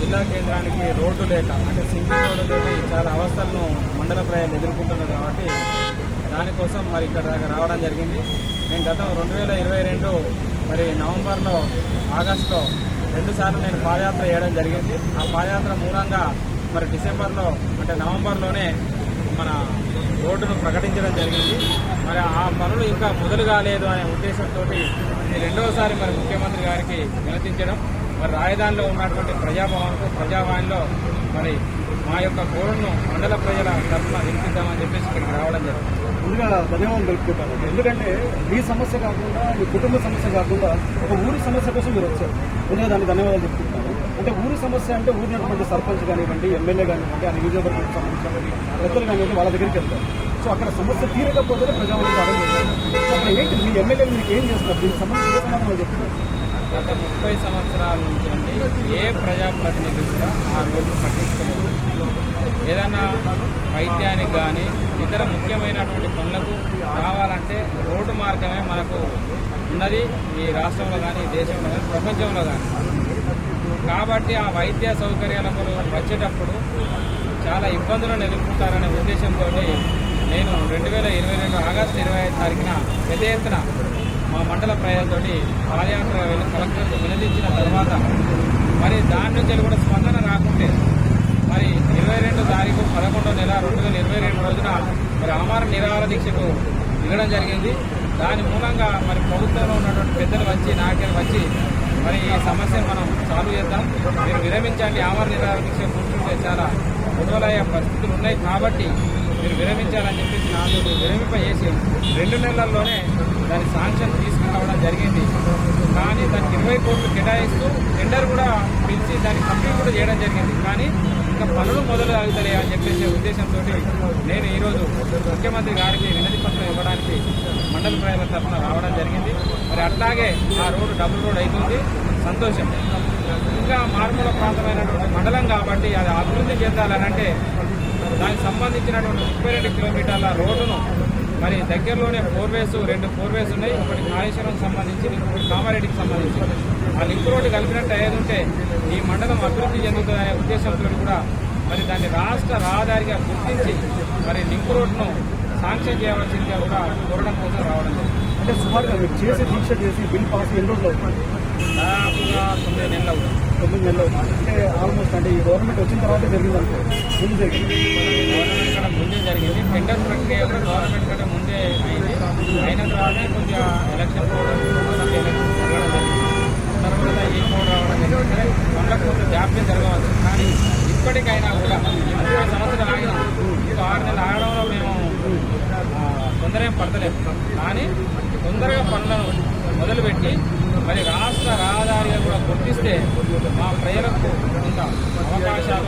జిల్లా కేంద్రానికి రోడ్డు లేక అంటే సింగిల్ రోడ్డు లేక చాలా అవస్థలను మండల ప్రజలు ఎదుర్కొంటున్నారు కాబట్టి దానికోసం మరి ఇక్కడ దాకా రావడం జరిగింది. నేను గతం రెండు వేల ఇరవై రెండు మరి నవంబర్లో ఆగస్టులో రెండుసార్లు నేను పాదయాత్ర చేయడం జరిగింది. ఆ పాదయాత్ర మూలంగా మరి డిసెంబర్లో అంటే నవంబర్లోనే మన రోడ్డును ప్రకటించడం జరిగింది. మరి ఆ పనులు ఇంకా మొదలు కాలేదు అనే ఉద్దేశంతో రెండవసారి మరి ముఖ్యమంత్రి గారికి వినతించడం. మరి రాజధానిలో ఉన్నటువంటి ప్రజాభవన్కు ప్రజాభవన్లో మరి మా యొక్క కోరును మండల ప్రజల తరఫున వినిపిద్దామని చెప్పేసి ఇక్కడికి రావడం జరిగింది. ముందుగా ధన్యవాదాలు తెలుపుకుంటాను. ఎందుకంటే మీ సమస్య కాకుండా మీ కుటుంబ సమస్య కాకుండా ఒక ఊరి సమస్య కోసం మీరు వచ్చారు. ముందుగా దానికి ధన్యవాదాలు తెలుపుకుంటాను. అంటే ఊరి సమస్య అంటే ఊరినటువంటి సర్పంచ్ కానివ్వండి ఎమ్మెల్యే కానివ్వండి ఆ నియోజకవర్గానికి సంబంధించినటువంటి రైతులు కానివ్వండి వాళ్ళ దగ్గరికి వెళ్తారు. సో అక్కడ సమస్య తీరకపోతే ప్రజావాణి రావడం అక్కడ ఏంటి? మీ ఎమ్మెల్యే మీకు ఏం చేస్తున్నారు? దీనికి సంబంధించి సమాధానం చెప్తున్నారు? గత ముప్పై సంవత్సరాల నుంచి అండి ఏ ప్రజాప్రతినిధి కూడా ఆ రోడ్డు పట్టించుకోలేదు. ఏదైనా వైద్యానికి కానీ ఇతర ముఖ్యమైనటువంటి పనులకు కావాలంటే రోడ్డు మార్గమే మనకు ఉన్నది ఈ రాష్ట్రంలో కానీ ఈ దేశంలో కానీ ప్రపంచంలో కానీ కాబట్టి ఆ వైద్య సౌకర్యాలకు వచ్చేటప్పుడు చాలా ఇబ్బందులను ఎదుర్కొంటారనే ఉద్దేశంతో నేను రెండు వేల ఇరవై రెండు ఆగస్టు ఇరవై ఐదు తారీఖున పెద్ద ఎత్తున మా మండల ప్రజలతో పాదయాత్ర వెళ్ళి కలెక్టర్ వినదించిన తర్వాత మరి దాని నుంచి కూడా స్పందన రాకుంటే మరి ఇరవై రెండు తారీఖు పదకొండో నెల రెండు వేల ఇరవై రెండు రోజున మరి అమర నిరాహార దీక్షకు దిగడం జరిగింది. దాని మూలంగా మరి ప్రభుత్వంలో ఉన్నటువంటి పెద్దలు వచ్చి నాయకులు వచ్చి మరి ఈ సమస్యను మనం సాల్వ్ చేద్దాం. మీరు విరమించండి. ఆమర నిరాహార దీక్ష కూర్చుంటే చాలా గొడవలయ్యే పరిస్థితులు ఉన్నాయి కాబట్టి మీరు విరమించాలని చెప్పేసి నాలుగు విరమింపజేసి రెండు నెలల్లోనే దాని శాంక్షన్ తీసుకురావడం జరిగింది కానీ దానికి ఇరవై కోట్లు కేటాయిస్తూ టెండర్ కూడా పిలిచి దాన్ని కంప్లీట్ కూడా చేయడం జరిగింది. కానీ ఇంకా పనులు మొదలు ఆగుతలే అని చెప్పేసి ఉద్దేశంతో నేను ఈరోజు ముఖ్యమంత్రి గారికి వినతి పత్రం ఇవ్వడానికి మండల ప్రజల తరఫున రావడం జరిగింది. మరి అట్లాగే ఆ రోడ్డు డబుల్ రోడ్ అవుతుంది సంతోషం. ఇంకా మారుమూల ప్రాంతమైనటువంటి మండలం కాబట్టి అది అభివృద్ధి చెందాలనంటే దానికి సంబంధించినటువంటి ముప్పై రెండు కిలోమీటర్ల రోడ్డును మరి దగ్గరలోనే ఫోర్ వేస్ రెండు ఫోర్ వేస్ ఉన్నాయి. ఒకటి కాళేశ్వరం సంబంధించి ఇంకొకటి కామారెడ్డికి సంబంధించి. ఆ లింక్ రోడ్డు కలిపినట్టు అయ్యేది ఉంటే ఈ మండలం అభివృద్ధి చెందుతుందనే ఉద్దేశంతో కూడా మరి దాన్ని రాష్ట్ర రహదారిగా గుర్తించి మరి లింక్ రోడ్ను శాంక్షన్ చేయవలసిందిగా కూడా కోరడం కోసం రావడం అంటే సుమారుగా మీరు చేసి దీక్ష చేసి బిల్ పాస్ ఎన్ని రోజులు అవుతుంది? దాదాపుగా తొమ్మిది నెలలు అవుతుంది. తొమ్మిది నెలలు అవుతుంది. అంటే ఆల్మోస్ట్ అంటే ఈ గవర్నమెంట్ వచ్చిన తర్వాత జరిగింది అనుకో ముందు. జరిగింది గవర్నమెంట్ ముందే జరిగింది. టెండర్ ప్రక్రియ కూడా గవర్నమెంట్ అయిన తర్వాత కొద్దిగా ఎలక్షన్ పోవడం తర్వాత ఏం పోవడం రావడం జరిగింది. పనులకు కొంత జాప్యం జరగవచ్చు. కానీ ఇప్పటికైనా కూడా ఈ సంవత్సరం సంవత్సరాలు ఆగిన ఇంకో ఆరు నెలలు ఆగడంలో మేము తొందరగా తొందర ఏం కానీ తొందరగా పనులను మొదలుపెట్టి మరి రాష్ట్ర రహదారిగా కూడా గుర్తిస్తే మా ప్రజలకు కొంత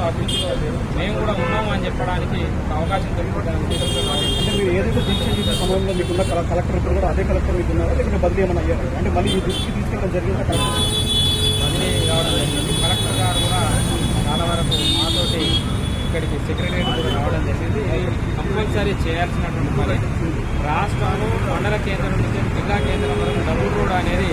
మేము కూడా ఉన్నాము అని చెప్పడానికి అవకాశం దొరుకుతుందని ఉద్దేశంతో రావడం. అంటే మీరు ఏదైతే దీక్ష చేసే సమయంలో మీకున్న కల- కలెక్టర్ ఇప్పుడు కూడా అదే కలెక్టర్ మీకు ఉన్నారా? లేకపోతే బదిలీ ఏమైనా అయ్యారు? అంటే మళ్ళీ ఈ దృష్టికి తీసుకెళ్ళడం జరిగిందా? కలెక్టర్ బదిలీ కావడం జరిగింది. కలెక్టర్ గారు కూడా చాలా వరకు మాతోటి ఇక్కడికి సెక్రటరీ కూడా రావడం జరిగింది. కంపల్సరీ చేయాల్సినటువంటి పని. రాష్ట్రాలు మండల కేంద్రం నుంచి జిల్లా కేంద్రం వరకు డబుల్ రోడ్ అనేది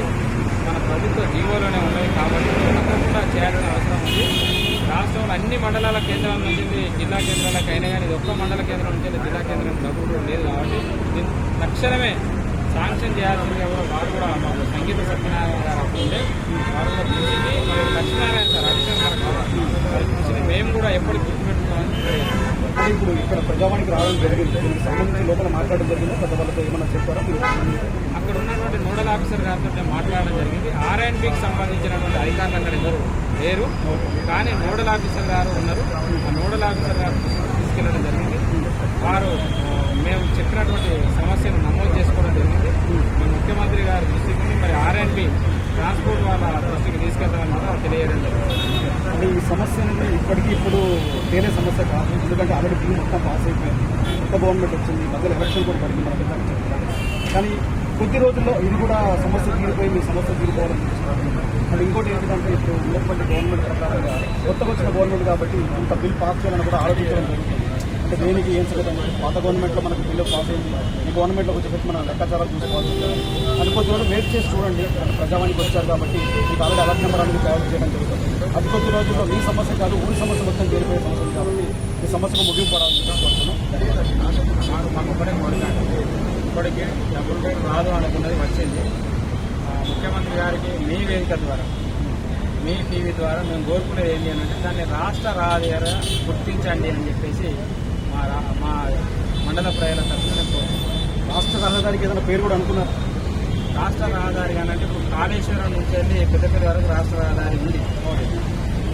మన ప్రభుత్వ జీవోలోనే ఉన్నది కాబట్టి తప్పకుండా చేయాల్సిన అవసరం ఉంది. రాష్ట్రంలో అన్ని మండలాల కేంద్రాల నుంచి జిల్లా కేంద్రాలకు అయినా కానీ ఇది ఒక్క మండల కేంద్రం నుంచి జిల్లా కేంద్రం డబుల్ లేదు కాబట్టి దీన్ని తక్షణమే శాంక్షన్ చేయాల్సింది కూడా వారు కూడా మాకు సంగీత సత్యనారాయణ గారు అప్పుడే వారు కూడా పిలిచింది మరియు లక్ష్మీనారాయణ సార్ అడిషనల్ గారు వారు పిలిచింది మేము కూడా ఎప్పటికి గుర్తుపెట్టుకోవాలని ఇప్పుడు ఇక్కడ ప్రజావానికి రావడం జరిగింది. దీనికి సంబంధించి లోపల మాట్లాడడం జరిగింది? పెద్ద వాళ్ళతో ఏమైనా చెప్పారా ఇక్కడ ఉన్నటువంటి నోడల్ ఆఫీసర్ గారితో మాట్లాడడం జరిగింది. ఆర్ అండ్ బికి సంబంధించినటువంటి అధికారులు అక్కడ ఎవరు లేరు. కానీ నోడల్ ఆఫీసర్ గారు ఉన్నారు. ఆ నోడల్ ఆఫీసర్ గారు తీసుకెళ్ళడం జరిగింది. వారు మేము చెప్పినటువంటి సమస్యను నమోదు చేసుకోవడం జరిగింది. మీ ముఖ్యమంత్రి గారి దృష్టికి మరి ఆర్ అండ్ బి ట్రాన్స్పోర్ట్ వాళ్ళ దృష్టికి తీసుకెళ్తామని కూడా తెలియడం జరిగింది. ఈ సమస్య ఇప్పటికీ ఇప్పుడు వేరే సమస్య కాదు. ఎందుకంటే ఆల్రెడీ బిల్లు మొత్తం పాస్ అయిపోయింది. కొత్త గవర్నమెంట్ వచ్చింది. మధ్యలో ఎలక్షన్ కూడా పడింది. మన దగ్గర కానీ కొద్ది రోజుల్లో ఇది కూడా సమస్య తీరిపోయి మీ సమస్య తీరిపోవాలని చూస్తున్నారు ఇంకోటి ఏంటంటే ఇప్పుడు ఉన్నటువంటి గవర్నమెంట్ ప్రకారంగా కొత్తగా వచ్చిన గవర్నమెంట్ కాబట్టి ఇంత బిల్ పాస్ చేయాలని కూడా ఆలోచించడం జరుగుతుంది. అంటే దేనికి ఏం సంగతి పాత గవర్నమెంట్లో మనకు బిల్లు పాస్ అయింది. ఈ గవర్నమెంట్లో వచ్చేసరికి మనం లెక్కాచారాలు చూసుకోవాల్సి ఉంటుంది అది కొద్ది రోజులు వెయిట్ చేసి చూడండి. ప్రజావానికి వచ్చారు కాబట్టి మీకు ఆల్రెడీ అలర్ట్ నెంబర్ అనేది తయారు చేయడం జరుగుతుంది. అది కొద్ది రోజుల్లో మీ సమస్య కాదు ఊరి సమస్య మొత్తం చేరిపోయే సమస్య కాబట్టి ఈ సమస్యకు ముగింపు పడాలని కోరుతున్నాను. ఇప్పటికే డబుల్ బెడ్ రాదు అనుకున్నది వచ్చింది. ముఖ్యమంత్రి గారికి మీ వేదిక ద్వారా మీ టీవీ ద్వారా మేము కోరుకునేది ఏంటి అని అంటే దాన్ని రాష్ట్ర రహదారిగా గుర్తించండి అని చెప్పేసి మా రా- మా మండల ప్రజల తరఫున. రాష్ట్ర రహదారికి ఏదైనా పేరు కూడా అనుకున్నారు? రాష్ట్ర రహదారి కానీ అంటే ఇప్పుడు కాళేశ్వరం నుంచి వెళ్ళి పెద్దపల్లి వరకు రాష్ట్ర రహదారి ఉంది.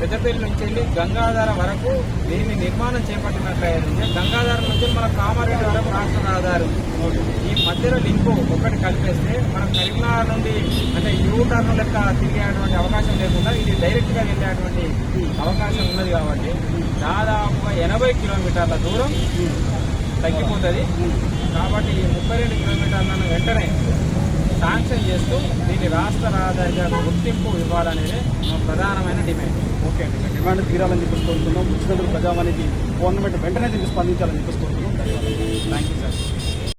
పెద్దపల్లి నుంచి వెళ్ళి గంగాధర వరకు దీన్ని నిర్మాణం చేపట్టినట్లయితే గంగాధార నుంచి మన కామారెడ్డి వరకు రాష్ట్ర రహదారు ఈ మధ్యలో లింకు ఒకటి కలిపేస్తే మనం కరీంనగర్ నుండి అంటే యూ టర్న్ లెక్క తిరిగేటువంటి అవకాశం లేకుండా ఇది డైరెక్ట్గా వెళ్ళేటువంటి అవకాశం ఉన్నది కాబట్టి దాదాపుగా ఎనభై కిలోమీటర్ల దూరం తగ్గిపోతుంది. కాబట్టి ఈ ముప్పై రెండు కిలోమీటర్లను వెంటనే శాంక్షన్ చేస్తూ దీన్ని రాష్ట్ర రహదారిగా గుర్తింపు ఇవ్వాలనేది మా ప్రధానమైన డిమాండ్. ఓకే అండి. డిమాండ్ తీరాలని చెప్పేసి కోరుతున్నాం. ఉచితంగా ప్రజావానికి గవర్నమెంట్ వెంటనే దీనికి స్పందించాలని చెప్పేసి కోరుతున్నాం. ధన్యవాదాలు. Thank you sir